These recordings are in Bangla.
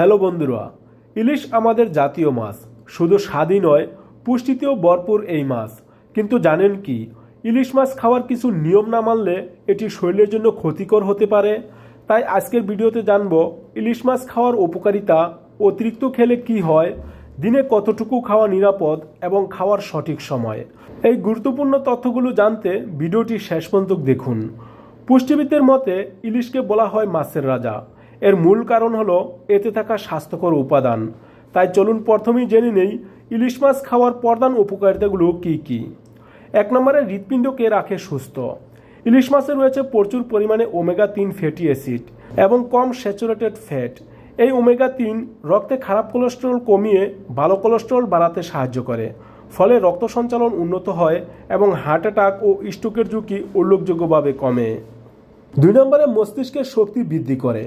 হ্যালো বন্ধুরা, ইলিশ আমাদের জাতীয় মাছ। শুধু স্বাদই নয়, পুষ্টিতেও ভরপুর এই মাছ। কিন্তু জানেন কি, ইলিশ মাছ খাওয়ার কিছু নিয়ম না মানলে এটি শরীরের জন্য ক্ষতিকর হতে পারে। তাই আজকের ভিডিওতে জানব, ইলিশ মাছ খাওয়ার উপকারিতা, অতিরিক্ত খেলে কি হয়, দিনে কতটুকু খাওয়া নিরাপদ এবং খাওয়ার সঠিক সময়। এই গুরুত্বপূর্ণ তথ্যগুলো জানতে ভিডিওটি শেষ পর্যন্ত দেখুন। পুষ্টিবিদদের মতে, ইলিশকে বলা হয় মাছের রাজা। এর মূল কারণ হলো এতে থাকা স্বাস্থ্যকর উপাদান। তাই চলুন প্রথমেই জেনে নেই ইলিশ মাছ খাওয়ার প্রধান উপকারিতাগুলো কি কি। এক নম্বরে, হৃৎপিণ্ডকে রাখে সুস্থ। ইলিশ মাছে রয়েছে প্রচুর পরিমাণে ওমেগা তিন ফ্যাটি অ্যাসিড এবং কম স্যাচুরেটেড ফ্যাট। এই ওমেগা তিন রক্তে খারাপ কোলেস্টেরল কমিয়ে ভালো কোলেস্টেরল বাড়াতে সাহায্য করে। ফলে রক্ত সঞ্চালন উন্নত হয় এবং হার্ট অ্যাটাক ও স্ট্রোকের ঝুঁকি উল্লেখযোগ্যভাবে কমে। দুই নম্বরে, মস্তিষ্কের শক্তি বৃদ্ধি করে।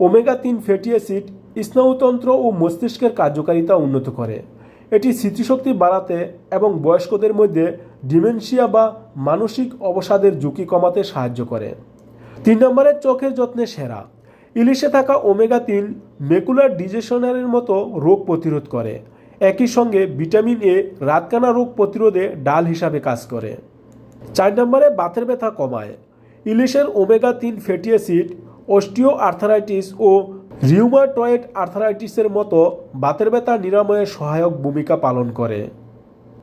ওমেগা তিন ফ্যাটি অ্যাসিড স্নায়ুতন্ত্র ও মস্তিষ্কের কার্যকারিতা উন্নত করে। এটি স্মৃতিশক্তি বাড়াতে এবং বয়স্কদের মধ্যে ডিমেনশিয়া বা মানসিক অবসাদের ঝুঁকি কমাতে সাহায্য করে। তিন নম্বরের চোখের যত্নে সেরা। ইলিশে থাকা ওমেগা তিন মেকুলার ডিজেশনারের মতো রোগ প্রতিরোধ করে। একই সঙ্গে ভিটামিন এ রাতকানা রোগ প্রতিরোধে ডাল হিসাবে কাজ করে। চার নম্বরে বাতের ব্যথা কমায়। ইলিশের ওমেগা তিন ফ্যাটি অ্যাসিড অস্টিও আর্থারাইটিস ও রিউমাটয়েড আর্থারাইটিসের মতো বাতের ব্যথা নিরাময়ে সহায়ক ভূমিকা পালন করে।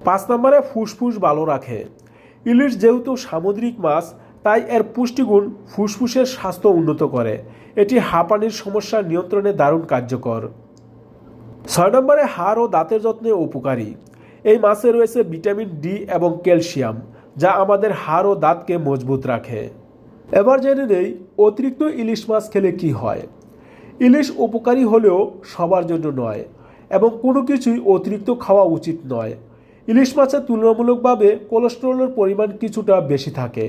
পাঁচ নম্বরে ফুসফুস ভালো রাখে। ইলিশ যেহেতু সামুদ্রিক মাছ, তাই এর পুষ্টিগুণ ফুসফুসের স্বাস্থ্য উন্নত করে। এটি হাঁপানির সমস্যা নিয়ন্ত্রণে দারুণ কার্যকর। ছয় নম্বরে হাড় ও দাঁতের যত্নে উপকারী। এই মাছে রয়েছে ভিটামিন ডি এবং ক্যালসিয়াম, যা আমাদের হাড় ও দাঁতকে মজবুত রাখে। এবার জেনে নেই অতিরিক্ত ইলিশ মাছ খেলে কি হয়। ইলিশ উপকারী হলেও সবার জন্য নয় এবং কোনো কিছুই অতিরিক্ত খাওয়া উচিত নয়। ইলিশ মাছের তুলনামূলকভাবে কোলেস্টেরলের পরিমাণ কিছুটা বেশি থাকে,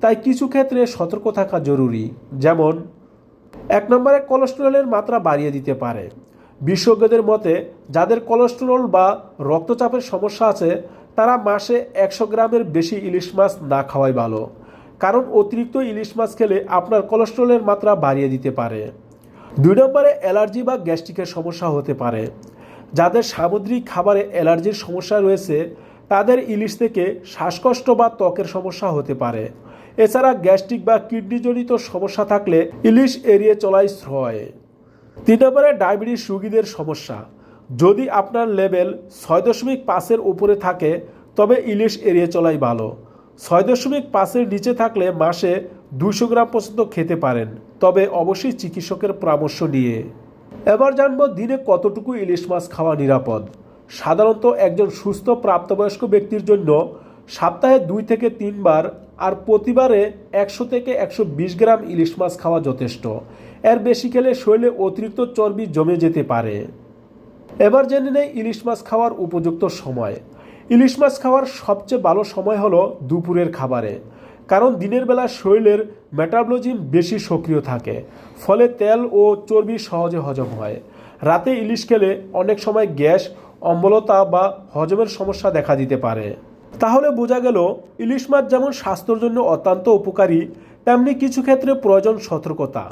তাই কিছু ক্ষেত্রে সতর্ক থাকা জরুরি, যেমন এক নম্বরে কোলেস্টেরলের মাত্রা বাড়িয়ে দিতে পারে। বিশেষজ্ঞদের মতে, যাদের কোলেস্টেরল বা রক্তচাপের সমস্যা আছে, তারা মাসে একশো গ্রামের বেশি ইলিশ মাছ না খাওয়াই ভালো। কারণ অতিরিক্ত ইলিশ মাছ খেলে আপনার কোলেস্টেরলের মাত্রা বাড়িয়ে দিতে পারে। দুই নম্বরে অ্যালার্জি বা গ্যাস্ট্রিকের সমস্যা হতে পারে। যাদের সামুদ্রিক খাবারে অ্যালার্জির সমস্যা রয়েছে, তাদের ইলিশ থেকে শ্বাসকষ্ট বা ত্বকের সমস্যা হতে পারে। এছাড়া গ্যাস্ট্রিক বা কিডনিজনিত সমস্যা থাকলে ইলিশ এড়িয়ে চলাই শ্রয়। তিন নম্বরে ডায়াবেটিস রোগীদের সমস্যা। যদি আপনার লেভেল ছয় দশমিক পাঁচের উপরে থাকে, তবে ইলিশ এড়িয়ে চলাই ভালো। ছয় দশমিক পাঁচের নিচে থাকলে মাসে দুশো গ্রাম পর্যন্ত খেতে পারেন। তবে অবশ্যই চিকিৎসকের পরামর্শ নিয়ে। এবার জানব দিনে কতটুকু ইলিশ মাছ খাওয়া নিরাপদ। সাধারণত একজন সুস্থ প্রাপ্তবয়স্ক ব্যক্তির জন্য সপ্তাহে দুই থেকে তিনবার আর প্রতিবারে একশো থেকে একশো বিশ গ্রাম ইলিশ মাছ খাওয়া যথেষ্ট। এর বেশি খেলে শরীরে অতিরিক্ত চর্বি জমে যেতে পারে। এবার জেনে নেই ইলিশ মাছ খাওয়ার উপযুক্ত সময়। ইলিশ মাছ খাওয়ার সবচেয়ে ভালো সময় হলো দুপুরের খাবারে। কারণ দিনের বেলা শরীরের মেটাবলজিম বেশি সক্রিয় থাকে, ফলে তেল ও চর্বি সহজে হজম হয়। রাতে ইলিশ খেলে অনেক সময় গ্যাস অম্বলতা বা হজমের সমস্যা দেখা দিতে পারে। তাহলে বোঝা গেল, ইলিশ মাছ যেমন স্বাস্থ্যের জন্য অত্যন্ত উপকারী, তেমনি কিছু ক্ষেত্রে প্রয়োজন সতর্কতা।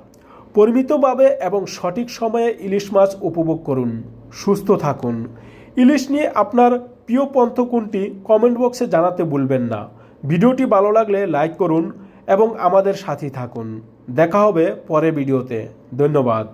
পরিমিতভাবে এবং সঠিক সময়ে ইলিশ মাছ উপভোগ করুন। সুস্থ থাকুন। ইলিশ নিয়ে আপনার প্রিয় পন্থ কোনটি কমেন্ট বক্সে জানাতে ভুলবেন না। ভিডিওটি ভালো লাগলে লাইক করুন এবং আমাদের সাথে থাকুন। দেখা হবে পরে ভিডিওতে। ধন্যবাদ।